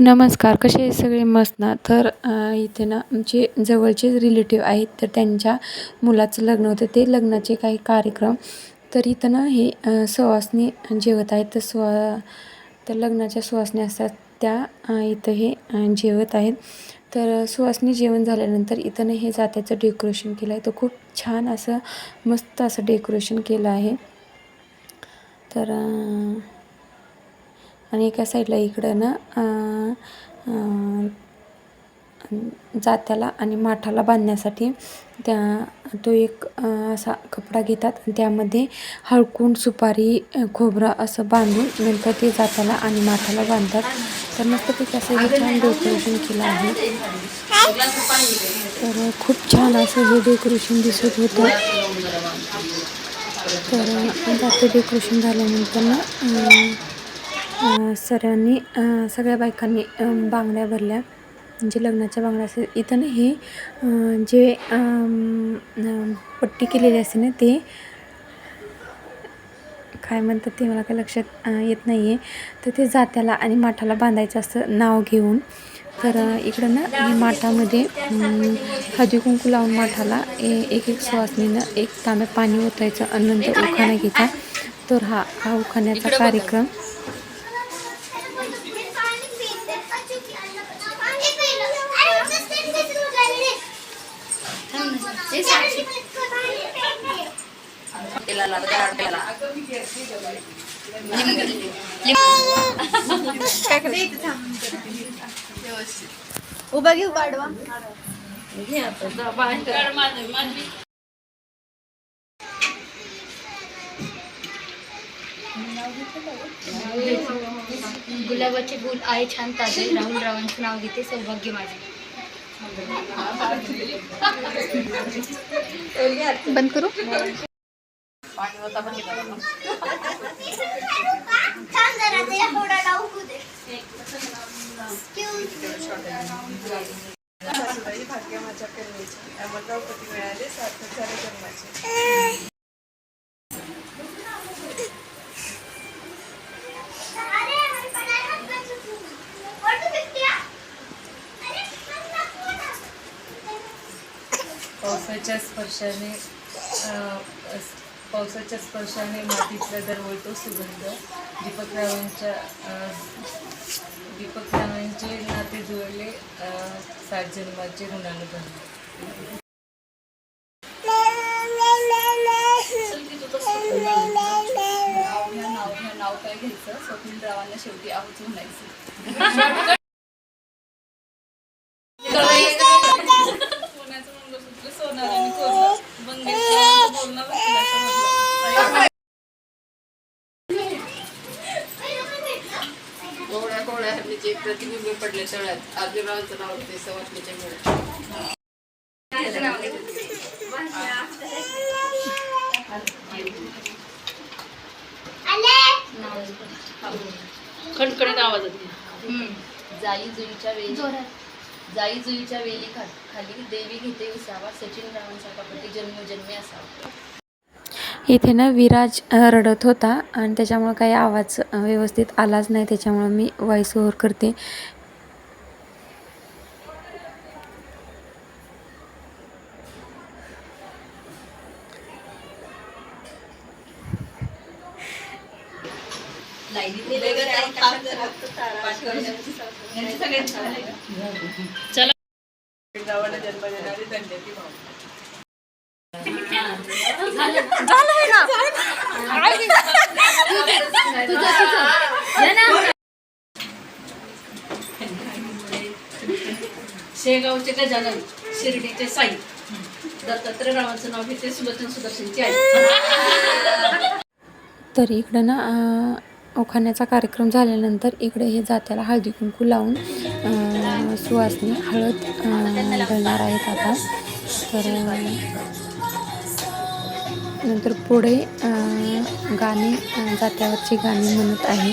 नमस्कार कसे आहे सगळे मस्त ना? तर इथे ना आमचे जवळचे रिलेटिव्ह आहेत तर त्यांच्या मुलाचं लग्न होतं. ते लग्नाचे काही कार्यक्रम. तर इथं ना हे सुवासनी जेवत आहेत. तर स्व तर लग्नाच्या सुवासनी असतात. त्या इथं हे जेवत आहेत. तर सुवासनी जेवण झाल्यानंतर इथं ना हे जात्याचं डेकोरेशन केलं आहे तर खूप छान असं मस्त असं डेकोरेशन केलं आहे. तर आणि एका साईडला इकडं ना जात्याला आणि माठाला बांधण्यासाठी त्या तो एक असा कपडा घेतात आणि त्यामध्ये हळकुंड सुपारी खोबरा खोबरं असं बांधून नंतर ते जात्याला आणि माठाला बांधतात. तर मस्तपैकी असं हे छान डेकोरेशन केलं आहे. तर खूप छान असं हे डेकोरेशन दिसत होतं. तर जातं डेकोरेशन झाल्यानंतर ना सरांनी सगळ्या बायकांनी बांगड्या भरल्या. म्हणजे लग्नाच्या बांगड्या असेल इथं ना हे जे पट्टी केलेली असते ना ते काय म्हणतात ते मला काही लक्षात येत नाही आहे तर ते जात्याला आणि माठाला बांधायचं असं नाव घेऊन तर इकडं ना हे माठामध्ये हळदी कुंकू लावून माठाला एक एक सुवासनीनं एक तांब्या पाणी ओतायचं आणि नंतर उखाणा घ्यायचा. तर हा हा उखाण्याचा कार्यक्रम उभा घेऊ पाडवा गुलाबाचे फूल आहे छान ताजे राहुल रावांचं नाव घेते सौभाग्य माझे. बंद करू? भाग्य माझ्या कन्येची अमरगाव पती मिळाले सार्थक झाले जन्माचे पावसाच्या स्पर्शाने पावसाच्या स्पर्शाने मातीतला दरवळतो सुगंध. दीपकरावांच्या दीपकरावांचे नाते जुळले सात जन्माचे ऋणानुबंध. नाव नाव काय घ्यायचं? स्वप्नील रावांना शेवटी आहोत म्हणायचं. कोवळ्या हरणीचे प्रतिबिंब पडले तळ्यात अर्जुनाचं नाव होते सवासणीच्या खणखणीत आवाज येतो. जाई जुईच्या वेली जाई जुईच्या वेली खाली देवी घेते विसावा सचिन रावांसारखा पती जन्मजन्मी असावा. इथे ना विराज रडत होता आणि त्याच्यामुळं काही आवाज व्यवस्थित आलाच नाही. त्याच्यामुळं मी व्हॉइस ओव्हर करते. गावाला झालंय ना शेगावचे गजानन शिर्डीचे साई. दत्तात्रय रावांचं नाव घेते सुलोचन सुदर्शनची आई. तर इकडं ना ओखाण्याचा कार्यक्रम झाल्यानंतर इकडे हे जात्याला हळदी कुंकू लावून सुवासनी हळद घालणार आहेत आता. तर नंतर पुढे गाणे जात्यावरची गाणी म्हणत आहे.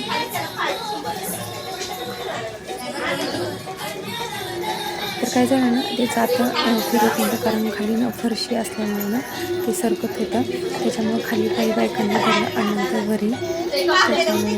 तर काय झालं ना ते जातं फिरत नव्हतं कारण खाली ना फरशी असल्यामुळे ना ते सरकत होतं. त्याच्यामुळे खाली काही बायकांना गेलं आणि नंतर वरी त्याच्यामुळे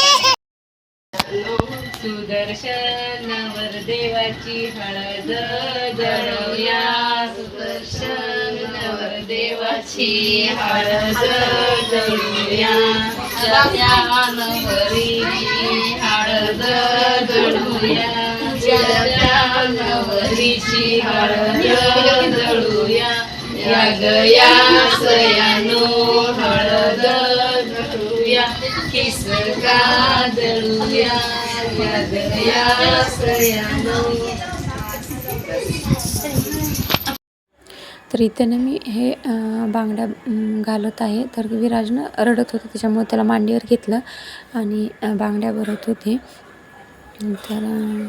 सुदर्शनावर देवाची हळद जळूया सुदर्शनावर देवाची हळद जळूया जळ्यानवरी हळद जळूया नवरीची हळद जळूया या गया सयान जळूया किसका तर इथे ना मी हे बांगड्या घालत आहे. तर विराजनं रडत होतं त्याच्यामुळे त्याला मांडीवर घेतलं आणि बांगड्या भरत होते. तर अं,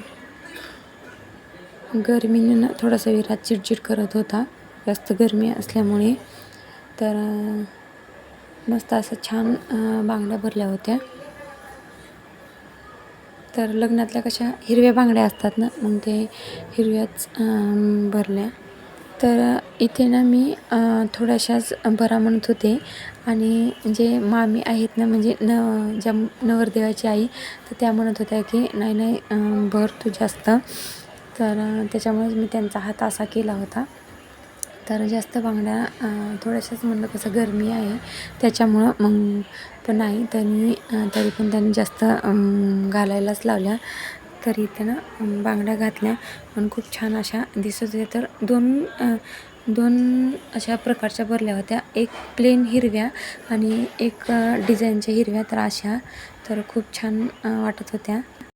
गरमीने ना थोडासा विराज चिडचिड करत होता. जास्त गरमी असल्यामुळे. तर मस्त असं छान बांगड्या भरल्या होत्या. तर लग्नातल्या कशा हिरव्या बांगड्या असतात ना मग ते हिरव्याच भरल्या. तर इथे ना मी थोड्याशाच भरा म्हणत होते. आणि जे मामी आहेत ना म्हणजे न ज्या नवरदेवाची आई तर त्या म्हणत होत्या की नाही नाही भर तू जास्त. तर त्याच्यामुळेच मी त्यांचा हात असा केला होता. तर जास्त बांगड्या थोड्याशाच म्हणलं कसं गरमी आहे त्याच्यामुळं मग तर नाही त्यांनी तरी पण त्यांनी जास्त घालायलाच लावल्या. तरी त्यानं बांगड्या घातल्या पण खूप छान अशा दिसत होत्या. तर दोन दोन अशा प्रकारच्या भरल्या होत्या. एक प्लेन हिरव्या आणि एक डिझाईनच्या हिरव्या तर अशा. तर खूप छान वाटत होत्या.